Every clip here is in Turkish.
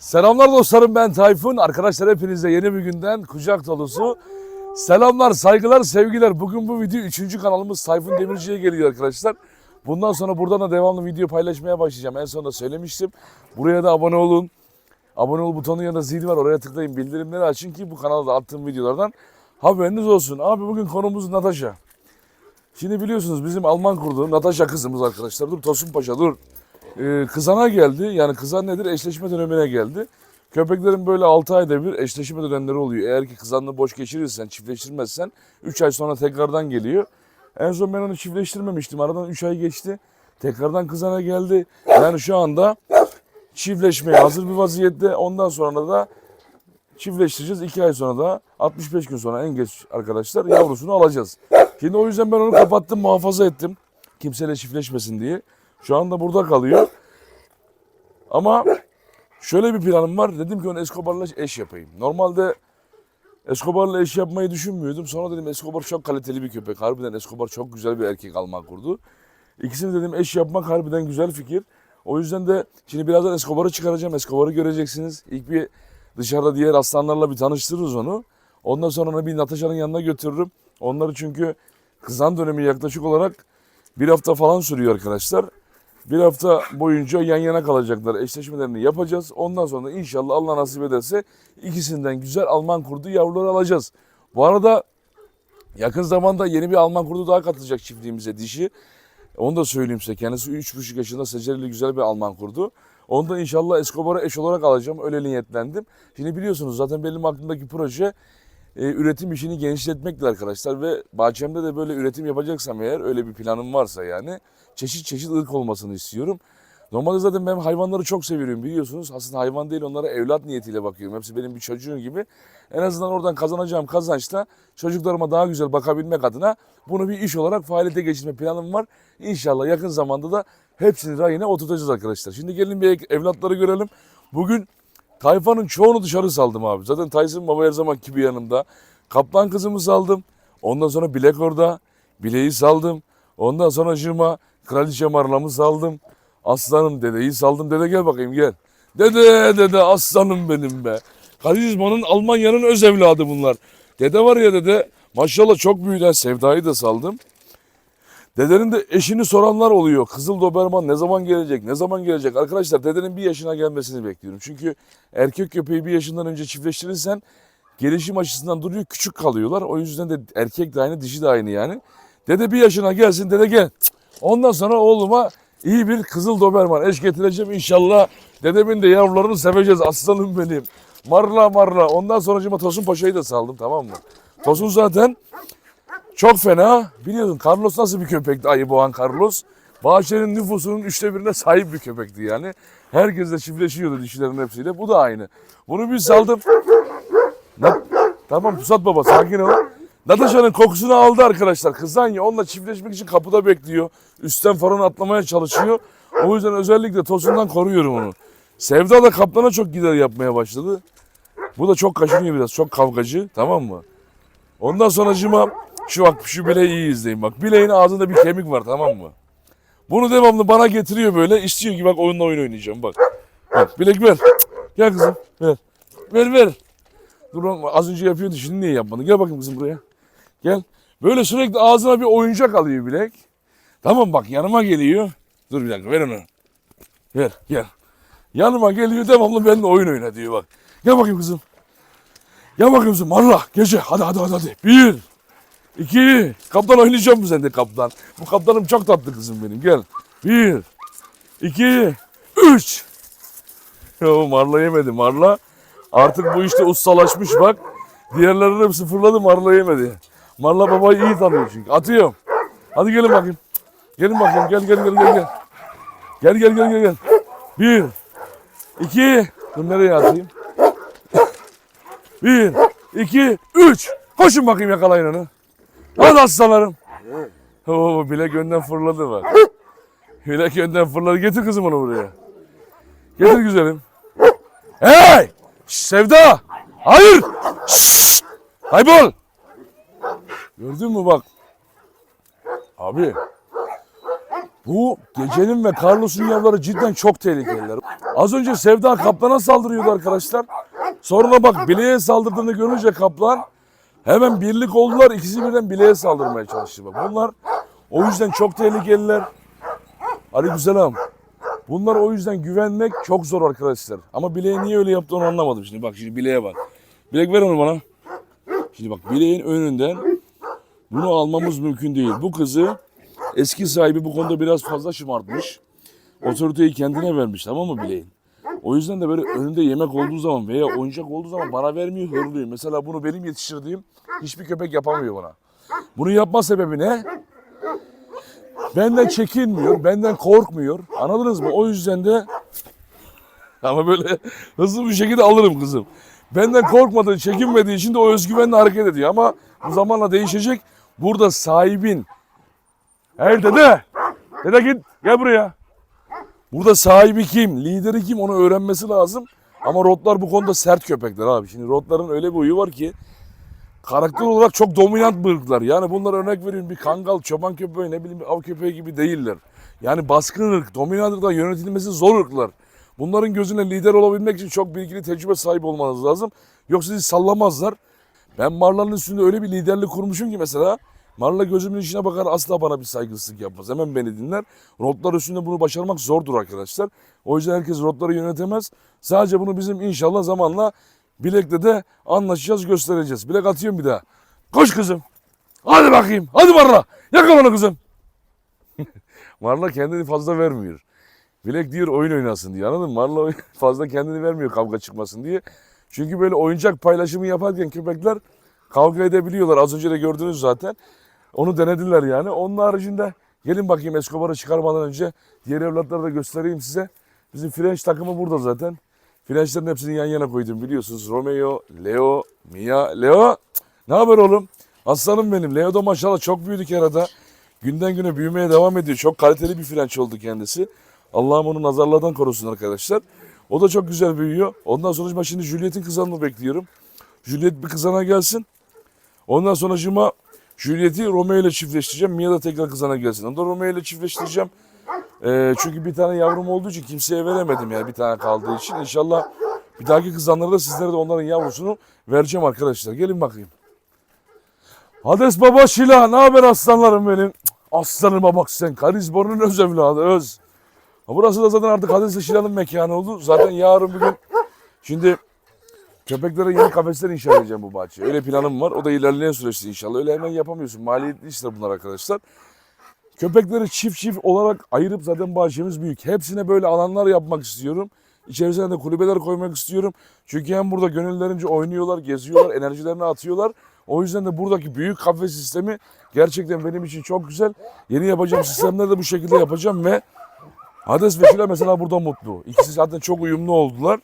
Selamlar dostlarım ben Tayfun. Arkadaşlar hepinize yeni bir günden kucak dolusu selamlar, saygılar, sevgiler. Bugün bu video 3. kanalımız Tayfun Demirci'ye geliyor arkadaşlar. Bundan sonra buradan da devamlı video paylaşmaya başlayacağım. En sonunda söylemiştim. Buraya da abone olun. Abone ol butonun yanında zil var. Oraya tıklayın. Bildirimleri açın ki bu kanalda attığım videolardan haberiniz olsun. Abi bugün konumuz Natasha. Şimdi biliyorsunuz bizim Alman kurdu Natasha kızımız arkadaşlar. Dur Tosun Paşa dur. Ee, kızana geldi. Yani kızan nedir? Eşleşme dönemine geldi. Köpeklerin böyle 6 ayda bir eşleşme dönemleri oluyor. Eğer ki kızanını boş geçirirsen, çiftleştirmezsen 3 ay sonra tekrardan geliyor. En son ben onu çiftleştirmemiştim. Aradan 3 ay geçti. Tekrardan kızana geldi. Yani şu anda çiftleşmeye hazır bir vaziyette. Ondan sonra da çiftleştireceğiz. 2 ay sonra da 65 gün sonra en geç arkadaşlar yavrusunu alacağız. Şimdi o yüzden ben onu kapattım, muhafaza ettim. Kimseyle çiftleşmesin diye. Şu anda burada kalıyor. Ama şöyle bir planım var. Dedim ki onu Escobar'la eş yapayım. Normalde Escobar'la eş yapmayı düşünmüyordum. Sonra dedim Escobar çok kaliteli bir köpek. Harbiden Escobar çok güzel bir erkek almak kurdu. İkisini dedim eş yapmak harbiden güzel fikir. O yüzden de şimdi birazdan Escobar'ı çıkaracağım. Escobar'ı göreceksiniz. İlk bir dışarıda diğer aslanlarla bir tanıştırırız onu. Ondan sonra onu bir Natasha'nın yanına götürürüm. Onları çünkü kızan dönemi yaklaşık olarak bir hafta falan sürüyor arkadaşlar. Bir hafta boyunca yan yana kalacaklar. Eşleşmelerini yapacağız. Ondan sonra inşallah Allah nasip ederse ikisinden güzel Alman kurdu yavruları alacağız. Bu arada yakın zamanda yeni bir Alman kurdu daha katılacak çiftliğimize dişi. Onu da söyleyeyim size. Kendisi 3,5 yaşında secerili güzel bir Alman kurdu. Onu da inşallah Escobar'a eş olarak alacağım. Öyle niyetlendim. Şimdi biliyorsunuz zaten benim aklımdaki proje e, üretim işini genişletmektir arkadaşlar ve bahçemde de böyle üretim yapacaksam eğer öyle bir planım varsa yani çeşit çeşit ırk olmasını istiyorum. Normalde zaten ben hayvanları çok seviyorum biliyorsunuz. Aslında hayvan değil onlara evlat niyetiyle bakıyorum. Hepsi benim bir çocuğum gibi. En azından oradan kazanacağım kazançla çocuklarıma daha güzel bakabilmek adına bunu bir iş olarak faaliyete geçirme planım var. İnşallah yakın zamanda da hepsini rayına oturtacağız arkadaşlar. Şimdi gelin bir evlatları görelim. Bugün Tayfanın çoğunu dışarı saldım abi. Zaten Tyson baba her zaman gibi yanımda. Kaplan kızımı saldım. Ondan sonra bilek orada. Bileği saldım. Ondan sonra Jırma kraliçe marlamı saldım. Aslanım dedeyi saldım. Dede gel bakayım gel. Dede dede aslanım benim be. Karizma'nın Almanya'nın öz evladı bunlar. Dede var ya dede maşallah çok büyüden Sevda'yı da saldım. Dedenin de eşini soranlar oluyor. Kızıl Doberman ne zaman gelecek? Ne zaman gelecek? Arkadaşlar dedenin bir yaşına gelmesini bekliyorum. Çünkü erkek köpeği bir yaşından önce çiftleştirirsen gelişim açısından duruyor küçük kalıyorlar. O yüzden de erkek de aynı dişi de aynı yani. Dede bir yaşına gelsin dede gel. Ondan sonra oğluma iyi bir Kızıl Doberman eş getireceğim inşallah. Dedemin de yavrularını seveceğiz aslanım benim. Marla marla. Ondan sonra Tosun Paşa'yı da saldım tamam mı? Tosun zaten çok fena. Biliyorsun Carlos nasıl bir köpekti ayı boğan Carlos? Bahçenin nüfusunun üçte birine sahip bir köpekti yani. Herkes de çiftleşiyordu dişilerin hepsiyle. Bu da aynı. Bunu bir saldım. Na- tamam Pusat Baba sakin ol. Natasha'nın kokusunu aldı arkadaşlar. Kızdan ya onunla çiftleşmek için kapıda bekliyor. Üstten falan atlamaya çalışıyor. O yüzden özellikle tosundan koruyorum onu. Sevda da kaplana çok gider yapmaya başladı. Bu da çok kaşınıyor biraz. Çok kavgacı. Tamam mı? Ondan sonra cıma şu bak şu bileği iyi izleyin bak. Bileğin ağzında bir kemik var tamam mı? Bunu devamlı bana getiriyor böyle. İstiyor ki bak oyunla oyun oynayacağım bak. Bak bilek ver. Gel kızım ver. Ver ver. Dur lan, az önce yapıyordu şimdi niye yapmadın? Gel bakayım kızım buraya. Gel. Böyle sürekli ağzına bir oyuncak alıyor bilek. Tamam bak yanıma geliyor. Dur bir dakika ver onu. Ver gel. Yanıma geliyor devamlı benimle oyun oyna diyor bak. Gel bakayım kızım. Gel bakayım kızım. Allah gece. Hadi hadi hadi. hadi. Bir. İki. Kaptan oynayacağım mı sen de kaptan? Bu kaptanım çok tatlı kızım benim. Gel. Bir. iki, Üç. Yo, marla yemedi. Marla artık bu işte ustalaşmış bak. Diğerlerinin hepsi fırladı marla yemedi. Marla babayı iyi tanıyor çünkü. Atıyorum. Hadi gelin bakayım. Gelin bakayım. Gel gel gel gel gel. Gel gel gel gel gel. Bir. iki. Dur nereye atayım? Bir, iki, üç. Koşun bakayım yakalayın onu. Hadi aslanlarım. Oo, bilek önden fırladı bak. Bilek önden fırladı. Getir kızım onu buraya. Getir güzelim. Hey! Şş, Sevda! Hayır! Şşş! Kaybol! Gördün mü bak. Abi. Bu gecenin ve Carlos'un yavruları cidden çok tehlikeliler. Az önce Sevda kaplana saldırıyordu arkadaşlar. Sonra bak bileğe saldırdığını görünce kaplan hemen birlik oldular. İkisi birden bileğe saldırmaya çalıştı. Bak bunlar o yüzden çok tehlikeliler. Aleykümselam. Bunlar o yüzden güvenmek çok zor arkadaşlar. Ama bileğe niye öyle yaptı onu anlamadım şimdi. Bak şimdi bileğe bak. Bilek ver onu bana. Şimdi bak bileğin önünden bunu almamız mümkün değil. Bu kızı eski sahibi bu konuda biraz fazla şımartmış. Otoriteyi kendine vermiş tamam mı bileğin? O yüzden de böyle önünde yemek olduğu zaman veya oyuncak olduğu zaman bana vermiyor hırlıyor. Mesela bunu benim yetiştirdiğim hiçbir köpek yapamıyor bana. Bunu yapma sebebi ne? Benden çekinmiyor, benden korkmuyor. Anladınız mı? O yüzden de ama böyle hızlı bir şekilde alırım kızım. Benden korkmadığı, çekinmediği için de o özgüvenle hareket ediyor. Ama bu zamanla değişecek. Burada sahibin. Hey dede. Dede git. Gel buraya. Burada sahibi kim, lideri kim onu öğrenmesi lazım. Ama rotlar bu konuda sert köpekler abi. Şimdi rotların öyle bir huyu var ki karakter olarak çok dominant bir ırklar. Yani bunlara örnek vereyim bir kangal, çoban köpeği ne bileyim bir av köpeği gibi değiller. Yani baskın ırk, dominant ırklar yönetilmesi zor ırklar. Bunların gözüne lider olabilmek için çok bilgili tecrübe sahibi olmanız lazım. Yoksa sizi sallamazlar. Ben Marla'nın üstünde öyle bir liderlik kurmuşum ki mesela Marla gözümün içine bakar asla bana bir saygısızlık yapmaz. Hemen beni dinler. Rotlar üstünde bunu başarmak zordur arkadaşlar. O yüzden herkes rotları yönetemez. Sadece bunu bizim inşallah zamanla Bilek'le de anlaşacağız göstereceğiz. Bilek atıyorum bir daha. Koş kızım. Hadi bakayım. Hadi Marla. Yakala onu kızım. Marla kendini fazla vermiyor. Bilek diyor oyun oynasın diye anladın mı? Marla fazla kendini vermiyor kavga çıkmasın diye. Çünkü böyle oyuncak paylaşımı yaparken köpekler kavga edebiliyorlar. Az önce de gördünüz zaten. Onu denediler yani. Onun haricinde gelin bakayım Escobar'ı çıkarmadan önce diğer evlatları da göstereyim size. Bizim French takımı burada zaten. French'lerin hepsini yan yana koydum biliyorsunuz. Romeo, Leo, Mia, Leo. Ne haber oğlum? Aslanım benim. Leo da maşallah çok büyüdük arada. Günden güne büyümeye devam ediyor. Çok kaliteli bir French oldu kendisi. Allah'ım onu nazarlardan korusun arkadaşlar. O da çok güzel büyüyor. Ondan sonra şimdi Juliet'in kızanını bekliyorum. Juliet bir kızana gelsin. Ondan sonra cuma Juliet'i Romeo ile çiftleştireceğim. Mia da tekrar kızana gelsin. Onu da Romeo ile çiftleştireceğim. Ee, çünkü bir tane yavrum olduğu için kimseye veremedim yani bir tane kaldığı için. İnşallah bir dahaki kızanlara da sizlere de onların yavrusunu vereceğim arkadaşlar. Gelin bakayım. Hades baba Şila ne haber aslanlarım benim? Aslanıma bak sen Karizbor'un öz evladı öz. Burası da zaten artık Hades ile Şila'nın mekanı oldu. Zaten yarın bir gün şimdi köpeklere yeni kafesler inşa edeceğim bu bahçeye. Öyle planım var. O da ilerleyen süreçte inşallah. Öyle hemen yapamıyorsun. Maliyetli işler bunlar arkadaşlar. Köpekleri çift çift olarak ayırıp zaten bahçemiz büyük. Hepsine böyle alanlar yapmak istiyorum. İçerisine de kulübeler koymak istiyorum. Çünkü hem burada gönüllerince oynuyorlar, geziyorlar, enerjilerini atıyorlar. O yüzden de buradaki büyük kafe sistemi gerçekten benim için çok güzel. Yeni yapacağım sistemleri de bu şekilde yapacağım ve Hades ve Şila mesela burada mutlu. İkisi zaten çok uyumlu oldular.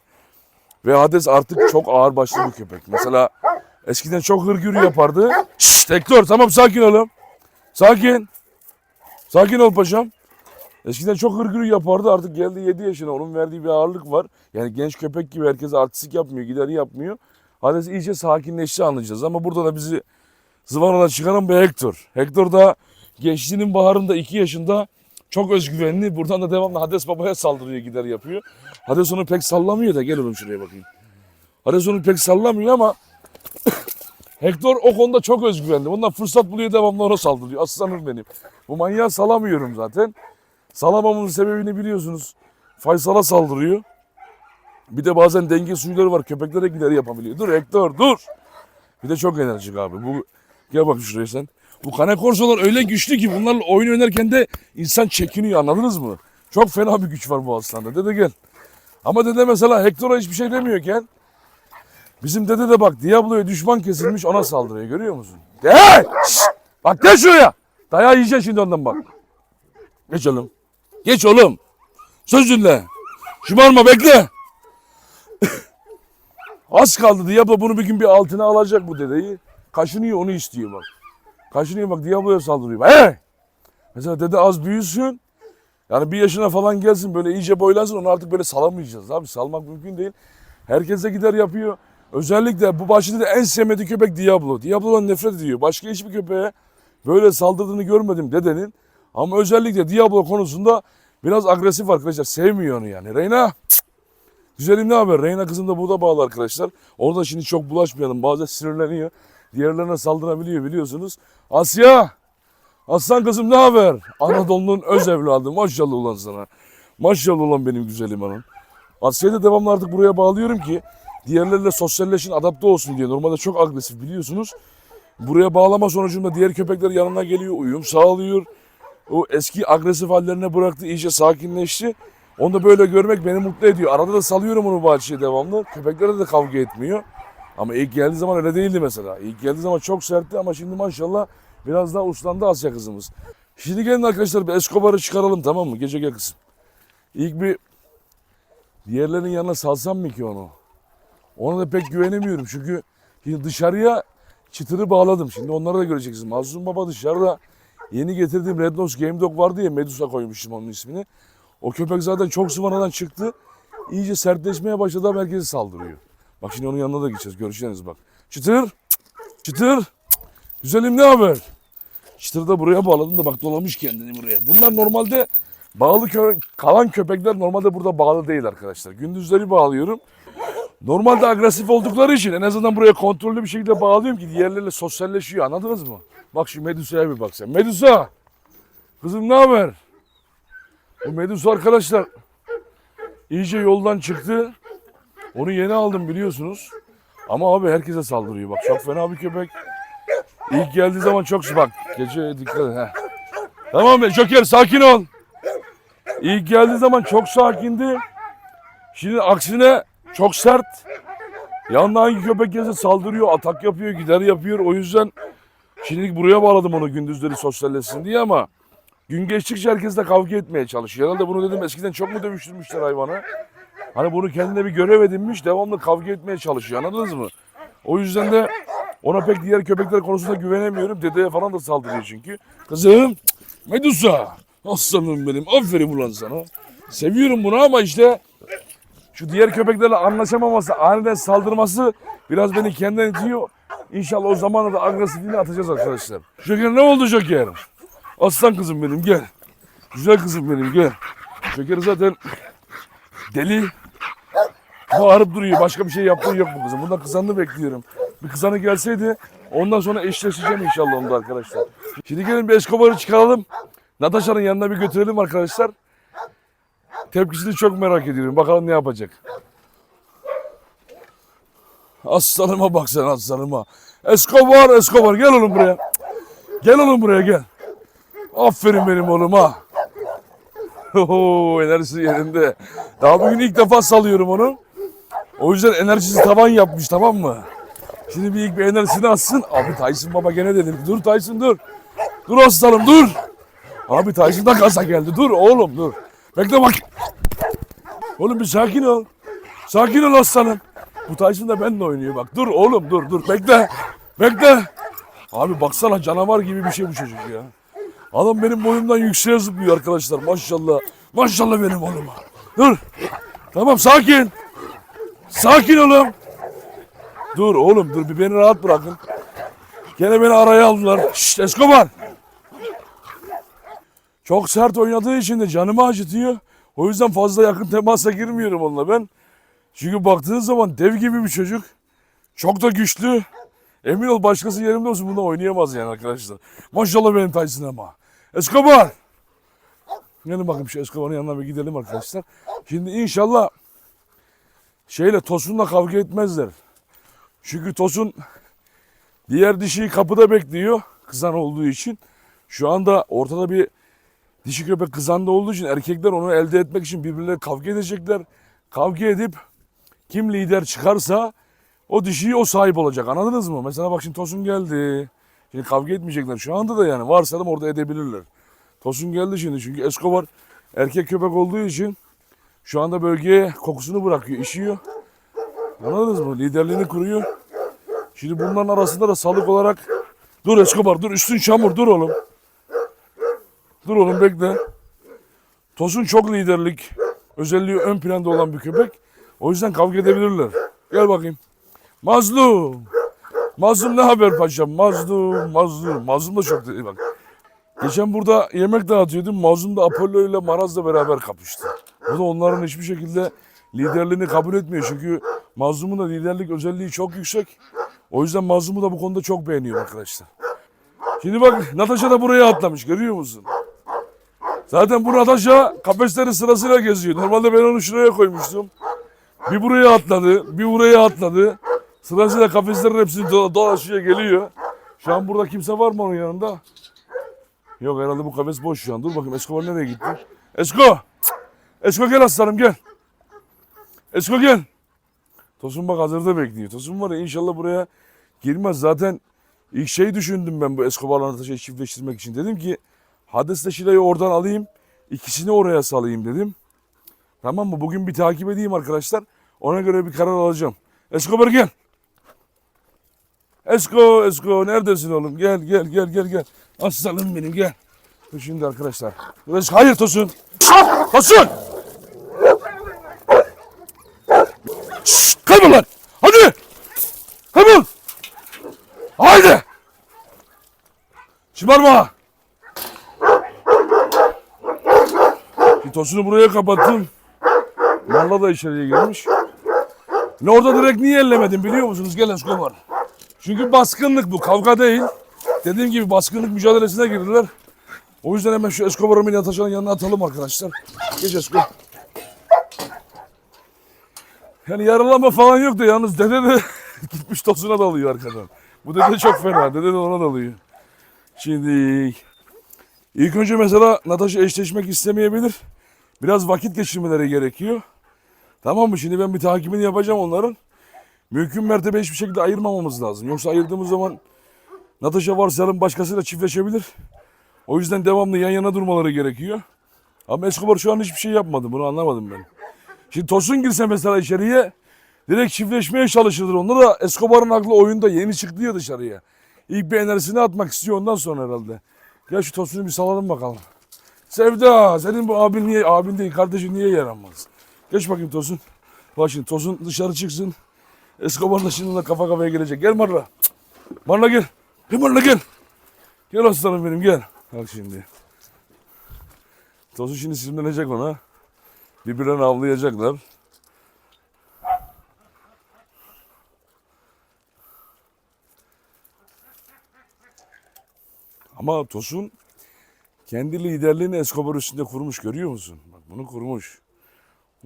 Ve Hades artık çok ağır başlı bir köpek. Mesela eskiden çok hırgür yapardı. Şşş Hector tamam sakin olun. Sakin. Sakin ol paşam. Eskiden çok hırgür yapardı artık geldi 7 yaşına onun verdiği bir ağırlık var. Yani genç köpek gibi herkes artistik yapmıyor gideri yapmıyor. Hades iyice sakinleşti anlayacağız ama burada da bizi zıvanadan çıkaran bir Hector. Hector da gençliğinin baharında 2 yaşında çok özgüvenli. Buradan da devamlı Hades babaya saldırıyor gider yapıyor. Hades onu pek sallamıyor da gel oğlum şuraya bakayım. Hades onu pek sallamıyor ama Hector o konuda çok özgüvenli. Bundan fırsat buluyor devamlı ona saldırıyor. Aslanım benim. Bu manyağı salamıyorum zaten. Salamamın sebebini biliyorsunuz. Faysal'a saldırıyor. Bir de bazen denge suyları var. Köpeklere gider yapabiliyor. Dur Hector dur. Bir de çok enerjik abi. Bu gel bak şuraya sen. Bu kane korsolar öyle güçlü ki bunlarla oyun oynarken de insan çekiniyor anladınız mı? Çok fena bir güç var bu aslanda. Dede gel. Ama dede mesela Hector'a hiçbir şey demiyorken bizim dede de bak Diablo'ya düşman kesilmiş ona saldırıyor görüyor musun? Hey! Bak gel şuraya. Dayağı yiyeceksin şimdi ondan bak. Geç oğlum. Geç oğlum. Söz dinle. Şımarma bekle. Az kaldı Diablo bunu bir gün bir altına alacak bu dedeyi. Kaşınıyor onu istiyor bak. Kaşınıyor bak Diablo'ya saldırıyor. Hey! Mesela dede az büyüsün. Yani bir yaşına falan gelsin böyle iyice boylansın onu artık böyle salamayacağız abi. Salmak mümkün değil. Herkese gider yapıyor. Özellikle bu bahçede de en sevmediği köpek Diablo. Diablo'dan nefret ediyor. Başka hiçbir köpeğe böyle saldırdığını görmedim dedenin. Ama özellikle Diablo konusunda biraz agresif arkadaşlar. Sevmiyor onu yani. Reyna. Güzelim ne haber? Reyna kızım da burada bağlı arkadaşlar. Orada şimdi çok bulaşmayalım. Bazen sinirleniyor. Diğerlerine saldırabiliyor biliyorsunuz. Asya! Aslan kızım ne haber? Anadolu'nun öz evladı. Maşallah ulan sana. Maşallah ulan benim güzelim hanım. Asya'yı da devamlı artık buraya bağlıyorum ki diğerleriyle sosyalleşin, adapte olsun diye. Normalde çok agresif biliyorsunuz. Buraya bağlama sonucunda diğer köpekler yanına geliyor, uyum sağlıyor. O eski agresif hallerine bıraktı, iyice sakinleşti. Onu da böyle görmek beni mutlu ediyor. Arada da salıyorum onu bahçeye devamlı. Köpeklerle de kavga etmiyor. Ama ilk geldiği zaman öyle değildi mesela. İlk geldiği zaman çok sertti ama şimdi maşallah biraz daha uslandı Asya kızımız. Şimdi gelin arkadaşlar bir Escobar'ı çıkaralım tamam mı? Gece gel kızım. İlk bir diğerlerinin yanına salsam mı ki onu? Ona da pek güvenemiyorum çünkü şimdi dışarıya çıtırı bağladım. Şimdi onları da göreceksiniz. Mazlum Baba dışarıda yeni getirdiğim Red Nose Game Dog vardı ya Medusa koymuştum onun ismini. O köpek zaten çok sıvanadan çıktı. İyice sertleşmeye başladı herkese saldırıyor. Bak şimdi onun yanına da gideceğiz. Görüşeceğiz bak. Çıtır. Çıtır. Güzelim ne haber? Çıtırı da buraya bağladım da bak dolamış kendini buraya. Bunlar normalde bağlı kö kalan köpekler normalde burada bağlı değil arkadaşlar. Gündüzleri bağlıyorum. Normalde agresif oldukları için en azından buraya kontrollü bir şekilde bağlıyorum ki diğerleriyle sosyalleşiyor. Anladınız mı? Bak şu Medusa'ya bir bak sen. Medusa! Kızım ne haber? Bu Medusa arkadaşlar iyice yoldan çıktı. Onu yeni aldım biliyorsunuz. Ama abi herkese saldırıyor. Bak çok fena bir köpek. İlk geldiği zaman çok bak. Gece dikkat et. heh. Tamam be Joker sakin ol. İlk geldiği zaman çok sakindi. Şimdi aksine çok sert. Yanında hangi köpek gelse saldırıyor, atak yapıyor, gider yapıyor. O yüzden şimdilik buraya bağladım onu gündüzleri sosyalleşsin diye ama gün geçtikçe herkes de kavga etmeye çalışıyor. Herhalde bunu dedim eskiden çok mu dövüştürmüşler hayvanı? Hani bunu kendine bir görev edinmiş, devamlı kavga etmeye çalışıyor. Anladınız mı? O yüzden de ona pek diğer köpekler konusunda güvenemiyorum. Dedeye falan da saldırıyor çünkü. Kızım, Medusa. Aslanım benim. Aferin ulan sana. Seviyorum bunu ama işte şu diğer köpeklerle anlaşamaması, aniden saldırması biraz beni kendinden itiyor. İnşallah o zamanla da agresifliğini atacağız arkadaşlar. Joker ne oldu Joker? Aslan kızım benim gel. Güzel kızım benim gel. Joker zaten deli. Bağırıp duruyor. Başka bir şey yaptığı yok bu kızın. Bundan kızanını bekliyorum. Bir kızanı gelseydi ondan sonra eşleşeceğim inşallah onda arkadaşlar. Şimdi gelin bir Escobar'ı çıkaralım. Natasha'nın yanına bir götürelim arkadaşlar. Tepkisini çok merak ediyorum. Bakalım ne yapacak. Aslanıma bak sen aslanıma. Escobar, Escobar gel oğlum buraya. Gel oğlum buraya gel. Aferin benim oğluma. Oho, enerjisi yerinde. Daha bugün ilk defa salıyorum onu. O yüzden enerjisi tavan yapmış tamam mı? Şimdi bir ilk bir enerjisini atsın. Abi Tyson baba gene dedim. Dur Tyson dur. Dur aslanım dur. Abi Tyson da gaza geldi. Dur oğlum dur. Bekle bak. Oğlum bir sakin ol. Sakin ol aslanım. Bu Tyson da benimle oynuyor bak. Dur oğlum dur dur. Bekle. Bekle. Abi baksana canavar gibi bir şey bu çocuk ya. Adam benim boyumdan yükseğe zıplıyor arkadaşlar. Maşallah. Maşallah benim oğluma. Dur. Tamam sakin. Sakin olun. Dur oğlum dur bir beni rahat bırakın. Gene beni araya aldılar. Şşt Escobar. Çok sert oynadığı için de canımı acıtıyor. O yüzden fazla yakın temasa girmiyorum onunla ben. Çünkü baktığınız zaman dev gibi bir çocuk. Çok da güçlü. Emin ol başkası yerimde olsun bunda oynayamaz yani arkadaşlar. Maşallah benim Tyson ama. Escobar. Gelin bakayım şu Escobar'ın yanına bir gidelim arkadaşlar. Şimdi inşallah şeyle Tosun'la kavga etmezler. Çünkü Tosun diğer dişiyi kapıda bekliyor kızan olduğu için. Şu anda ortada bir dişi köpek kızanda olduğu için erkekler onu elde etmek için birbirleri kavga edecekler. Kavga edip kim lider çıkarsa o dişiyi o sahip olacak. Anladınız mı? Mesela bak şimdi Tosun geldi. Şimdi kavga etmeyecekler. Şu anda da yani varsayalım orada edebilirler. Tosun geldi şimdi çünkü Escobar erkek köpek olduğu için şu anda bölgeye kokusunu bırakıyor, işiyor. Anladınız mı? Liderliğini kuruyor. Şimdi bunların arasında da salık olarak dur Escobar dur üstün çamur dur oğlum. Dur oğlum bekle. Tosun çok liderlik özelliği ön planda olan bir köpek. O yüzden kavga edebilirler. Gel bakayım. Mazlum. Mazlum ne haber paşam? Mazlum, mazlum. Mazlum da çok bak. Geçen burada yemek dağıtıyordum. Mazlum da Apollo ile Maraz'la beraber kapıştı. Bu da onların hiçbir şekilde liderliğini kabul etmiyor. Çünkü Mazlum'un da liderlik özelliği çok yüksek. O yüzden Mazlum'u da bu konuda çok beğeniyor arkadaşlar. Şimdi bak Natasha da buraya atlamış görüyor musun? Zaten bu Natasha kafesleri sırasıyla geziyor. Normalde ben onu şuraya koymuştum. Bir buraya atladı, bir buraya atladı. Sırasıyla kafeslerin hepsini do- dolaşıyor geliyor. Şu an burada kimse var mı onun yanında? Yok herhalde bu kafes boş şu an. Dur bakayım Escobar nereye gitti? Esko! Esko gel aslanım gel. Esko gel. Tosun bak hazırda bekliyor. Tosun var ya inşallah buraya girmez. Zaten ilk şeyi düşündüm ben bu Escobar'la Natasha'yı çiftleştirmek için. Dedim ki Hades'le Şile'yi oradan alayım. ikisini oraya salayım dedim. Tamam mı? Bugün bir takip edeyim arkadaşlar. Ona göre bir karar alacağım. Escobar gel. Esko, Esko neredesin oğlum? Gel, gel, gel, gel, gel. Aslanım benim gel. Şimdi arkadaşlar. Esko- Hayır Tosun. Tosun! Şşş, kaybol lan. Hadi. Kaybol. Haydi. Şımarma. Tosun'u buraya kapattım. Marla da içeriye girmiş. Ne orada direkt niye ellemedin biliyor musunuz? Gel Escobar. Çünkü baskınlık bu. Kavga değil. Dediğim gibi baskınlık mücadelesine girdiler. O yüzden hemen şu Escobar'ı Mini Ataşan'ın yanına atalım arkadaşlar. Geç Esko. Yani yaralama falan yoktu yalnız dede de gitmiş tosuna dalıyor arkadan. Bu dede çok fena. Dede de ona dalıyor. Şimdi ilk önce mesela Natasha eşleşmek istemeyebilir. Biraz vakit geçirmeleri gerekiyor. Tamam mı? Şimdi ben bir takibini yapacağım onların. Mümkün mertebe hiçbir şekilde ayırmamamız lazım. Yoksa ayırdığımız zaman Natasha varsayalım başkasıyla çiftleşebilir. O yüzden devamlı yan yana durmaları gerekiyor. Ama Escobar şu an hiçbir şey yapmadı. Bunu anlamadım ben. Şimdi Tosun girse mesela içeriye direkt çiftleşmeye çalışırdır. Onda da Escobar'ın aklı oyunda yeni çıktı ya dışarıya. İlk bir enerjisini atmak istiyor ondan sonra herhalde. Gel şu Tosun'u bir salalım bakalım. Sevda senin bu abin niye, abin değil kardeşin niye yaranmaz? Geç bakayım Tosun. Bak şimdi Tosun dışarı çıksın. Escobar'la şimdi de kafa kafaya gelecek. Gel Marla. Marla gel. Gel Marla gel. Gel aslanım benim gel. Bak şimdi. Tosun şimdi sinirlenecek ona. Birbirlerini avlayacaklar. Ama Tosun kendi liderliğini Escobar üstünde kurmuş görüyor musun? Bak bunu kurmuş.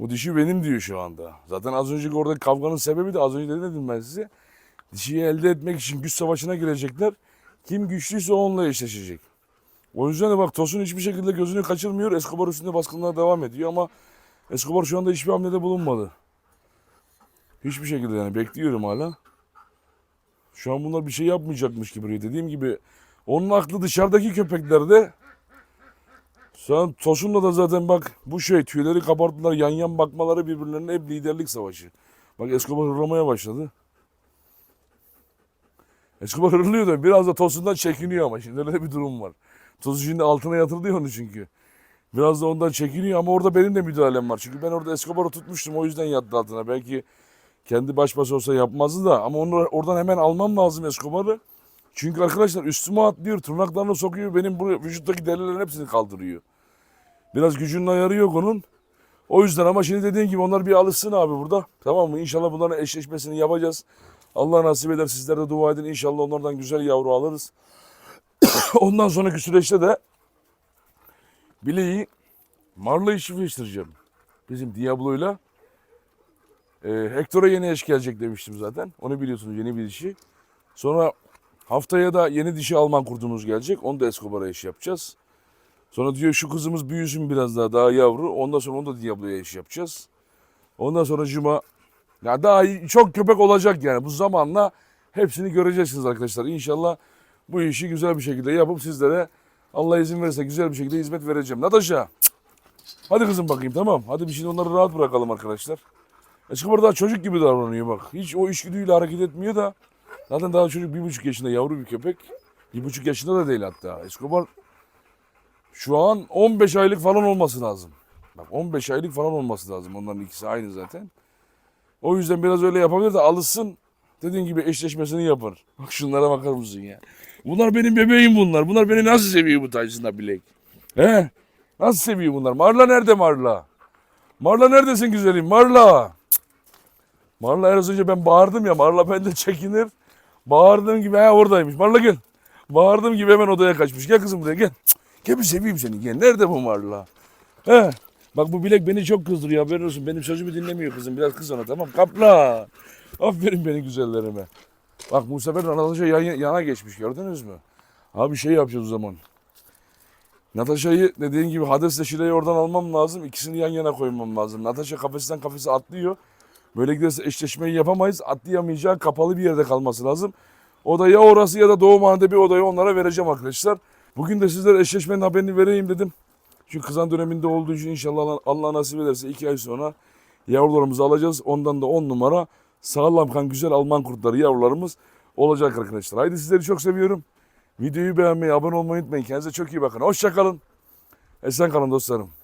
Bu dişi benim diyor şu anda. Zaten az önceki orada kavganın sebebi de az önce de dedim ben size. Dişiyi elde etmek için güç savaşına girecekler. Kim güçlüyse onunla eşleşecek. O yüzden de bak Tosun hiçbir şekilde gözünü kaçırmıyor. Escobar üstünde baskınlar devam ediyor ama Escobar şu anda hiçbir hamlede bulunmadı. Hiçbir şekilde yani bekliyorum hala. Şu an bunlar bir şey yapmayacakmış gibi. Dediğim gibi onun aklı dışarıdaki köpeklerde. An Tosun'la da zaten bak bu şey tüyleri kabarttılar yan yan bakmaları birbirlerine hep liderlik savaşı. Bak Escobar hırlamaya başladı. Escobar hırlıyor da biraz da Tosun'dan çekiniyor ama şimdi öyle bir durum var. Tosun şimdi altına yatırdı ya onu çünkü. Biraz da ondan çekiniyor ama orada benim de müdahalem var. Çünkü ben orada Escobar'ı tutmuştum o yüzden yattı altına. Belki kendi baş başa olsa yapmazdı da ama onu oradan hemen almam lazım Escobar'ı. Çünkü arkadaşlar üstüme atlıyor, tırnaklarını sokuyor, benim bu vücuttaki derilerin hepsini kaldırıyor. Biraz gücünün ayarı yok onun. O yüzden ama şimdi dediğim gibi onlar bir alışsın abi burada. Tamam mı? İnşallah bunların eşleşmesini yapacağız. Allah nasip eder sizler de dua edin. İnşallah onlardan güzel yavru alırız. Ondan sonraki süreçte de bileği Marla'yı çiftleştireceğim. Bizim Diablo'yla. Ee, Hector'a yeni eş gelecek demiştim zaten. Onu biliyorsunuz yeni bir dişi. Sonra haftaya da yeni dişi Alman kurdumuz gelecek. Onu da Escobar'a eş yapacağız. Sonra diyor şu kızımız büyüsün biraz daha daha yavru. Ondan sonra onu da Diablo'ya eş yapacağız. Ondan sonra Cuma ya daha çok köpek olacak yani. Bu zamanla hepsini göreceksiniz arkadaşlar. İnşallah bu işi güzel bir şekilde yapıp sizlere Allah izin verirse güzel bir şekilde hizmet vereceğim. Natasha. Hadi kızım bakayım tamam. Hadi bir şimdi onları rahat bırakalım arkadaşlar. Escobar daha çocuk gibi davranıyor bak. Hiç o içgüdüyle hareket etmiyor da. Zaten daha çocuk bir buçuk yaşında yavru bir köpek. Bir buçuk yaşında da değil hatta. Escobar şu an 15 aylık falan olması lazım. Bak 15 aylık falan olması lazım. Onların ikisi aynı zaten. O yüzden biraz öyle yapabilir de alışsın. dediğin gibi eşleşmesini yapar. Bak şunlara bakar mısın ya? Bunlar benim bebeğim bunlar. Bunlar beni nasıl seviyor bu Tyson'la bilek? He? Nasıl seviyor bunlar? Marla nerede Marla? Marla neredesin güzelim? Marla. Marla az önce ben bağırdım ya. Marla benden çekinir. Bağırdığım gibi ha oradaymış. Marla gel. Bağırdığım gibi hemen odaya kaçmış. Gel kızım buraya gel. Cık. Gel bir seveyim seni. Gel. Nerede bu Marla? He? Bak bu bilek beni çok kızdırıyor haberin olsun. Benim sözümü dinlemiyor kızım. Biraz kız ona tamam. Kapla. Aferin benim güzellerime. Bak bu sefer Natasha yan, yana geçmiş gördünüz mü? Abi şey yapacağız o zaman. Natasha'yı dediğin gibi Hades'le Şile'yi oradan almam lazım. İkisini yan yana koymam lazım. Natasha kafesten kafese atlıyor. Böyle giderse eşleşmeyi yapamayız. Atlayamayacağı kapalı bir yerde kalması lazım. O da ya orası ya da Doğu Mahallede bir odayı onlara vereceğim arkadaşlar. Bugün de sizlere eşleşmenin haberini vereyim dedim. Çünkü kızan döneminde olduğu için inşallah Allah- Allah nasip ederse iki ay sonra yavrularımızı alacağız. Ondan da on numara sağlam kan güzel Alman kurtları yavrularımız olacak arkadaşlar. Haydi sizleri çok seviyorum. Videoyu beğenmeyi, abone olmayı unutmayın. Kendinize çok iyi bakın. Hoşçakalın. Esen kalın dostlarım.